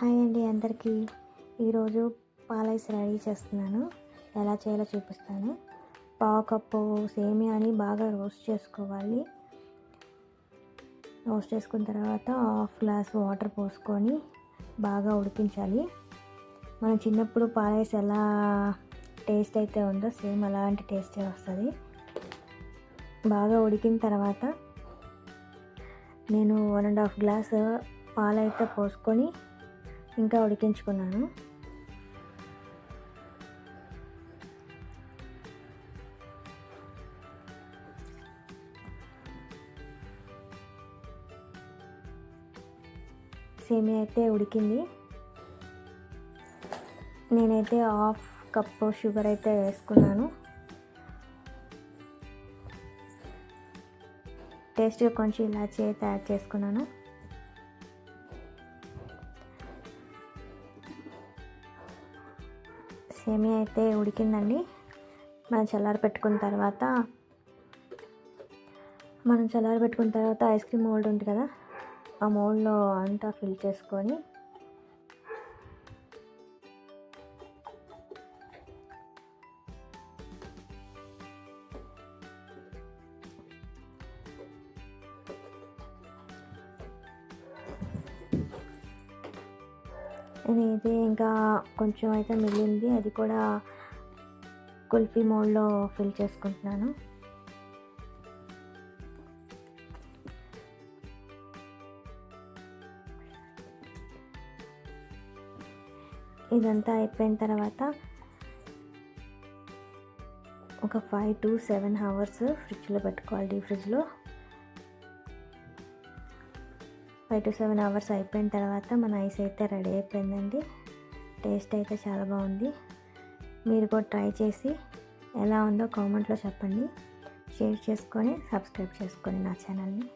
Hi అండి అందరికీ. ఈరోజు పాలైస్ రెడీ చేస్తున్నాను. ఎలా చేయాలో చూపిస్తాను. పావు కప్పు సేమియాని బాగా రోస్ట్ చేసుకోవాలి. రోస్ట్ చేసుకున్న తర్వాత హాఫ్ గ్లాస్ వాటర్ పోసుకొని బాగా ఉడికించాలి. మనం చిన్నప్పుడు పాలైస్ ఎలా టేస్ట్ అయితే ఉందో సేమ్ అలాంటి టేస్టే వస్తుంది. బాగా ఉడికిన తర్వాత నేను వన్ అండ్ హాఫ్ గ్లాస్ పాలైతే పోసుకొని ఇంకా ఉడికించుకున్నాను. సేమియా అయితే ఉడికింది. నేనైతే హాఫ్ కప్పు షుగర్ అయితే వేసుకున్నాను. టేస్ట్గా కొంచెం ఇలాచి అయితే యాడ్ చేసుకున్నాను. సేమియా అయితే ఉడికిందండి. మనం చల్లారి పెట్టుకున్న తర్వాత మనం చల్లారి పెట్టుకున్న తర్వాత ఐస్ క్రీమ్ మోల్డ్ ఉంది కదా ఆ మోల్డ్లో అంతా ఫిల్ చేసుకొని ఇది ఇంకా కొంచెం అయితే మిగిలింది. అది కూడా కుల్ఫీ మోడ్లో ఫిల్ చేసుకుంటున్నాను. ఇదంతా అయిపోయిన తర్వాత ఒక ఫైవ్ టు సెవెన్ అవర్స్ ఫ్రిడ్జ్లో పెట్టుకోవాలి. డీ ఫ్రిడ్జ్లో. ఫైవ్ టు సెవెన్ అవర్స్ అయిపోయిన తర్వాత మన ఐస్ అయితే రెడీ అయిపోయిందండి. టేస్ట్ అయితే చాలా బాగుంది. మీరు కూడా ట్రై చేసి ఎలా ఉందో కామెంట్లో చెప్పండి. షేర్ చేసుకొని సబ్స్క్రైబ్ చేసుకొని నా ఛానల్ని.